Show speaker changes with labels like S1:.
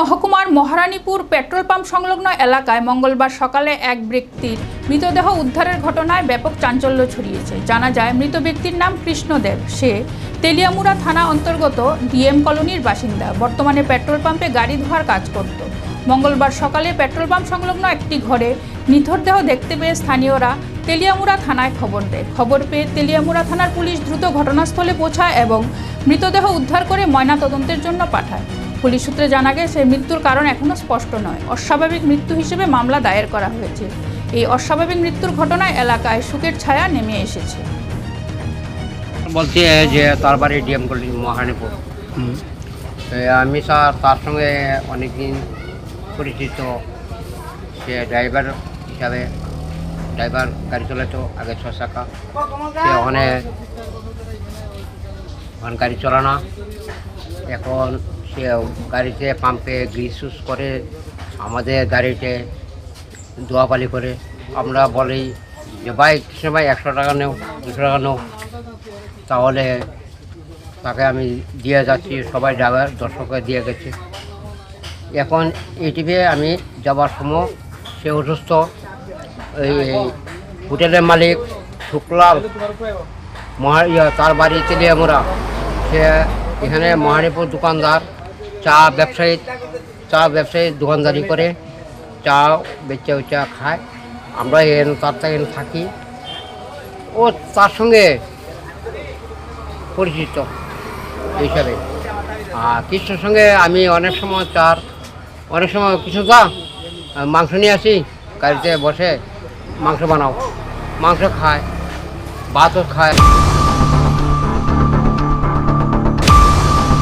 S1: মহকুমার Maharanipur petrol pump সংলগ্ন এলাকায় মঙ্গলবার সকালে এক ব্যক্তির মৃতদেহ উদ্ধারের ঘটনায় ব্যাপক চাঞ্চল্য ছড়িয়েছে জানা যায় মৃত ব্যক্তির নাম কৃষ্ণদেব সে তেলিয়ামুড়া থানা অন্তর্গত ডিএম কলোনির বাসিন্দা বর্তমানে পেট্রোল পাম্পে গাড়ি ধোয়ার কাজ করত মঙ্গলবার সকালে পেট্রোল পাম্প সংলগ্ন একটি ঘরে নিথর দেহ দেখতে পেয়ে স্থানীয়রা তেলিয়ামুড়া থানায় খবর দেয় খবর পেয়ে তেলিয়ামুড়া থানার পুলিশ দ্রুত ঘটনাস্থলে পৌঁছায় এবং মৃতদেহ উদ্ধার করে ময়না তদন্তের জন্য পাঠায় পুলিশ সূত্রে জানা গেছে মৃত্যুর কারণ এখনও স্পষ্ট নয় অস্বাভাবিক মৃত্যু হিসেবে মামলা দায়ের করা হয়েছে এই অস্বাভাবিক মৃত্যুর ঘটনায় এলাকায় সুখের ছায়া নেমে এসেছে
S2: বলছি যে তার বাড়ি ডিএম কলেজ মহারানীপুর আমি স্যার তার সঙ্গে অনেকদিন পরিচিত সে ড্রাইভার হিসাবে ড্রাইভার গাড়ি চালাতো আগে ছ চাকা সে ওখানে ওখান গাড়ি চলানা এখন সে গাড়িতে পাম্পে গ্রিস করে আমাদের গাড়িতে দোয়াপালি করে আমরা বলি যে ভাই কৃষ্ণ ভাই একশো টাকা নেও দুশো টাকা নেও তাহলে তাকে আমি দিয়ে যাচ্ছি সবাই ড্রাইভার দর্শকে দিয়ে গেছি এখন এইটিভে আমি যাবার সময় সে অসুস্থ এই হোটেলের মালিক শুক্লাল মহা তার বাড়ি চলে আমরা সে এখানে মহারিপুর দোকানদার চা ব্যবসায়ী চা ব্যবসায়ী দোকানদারি করে চা বেচা উচা খায় আমরা এন তার থেকে থাকি ও তার সঙ্গে পরিচিত হিসাবে আর কৃষ্ণের সঙ্গে আমি অনেক সময় চার অনেক সময় কিছু চা মাংস নিয়ে আসি গাড়িতে বসে মাংস বানাও মাংস খায় ভাতও খায়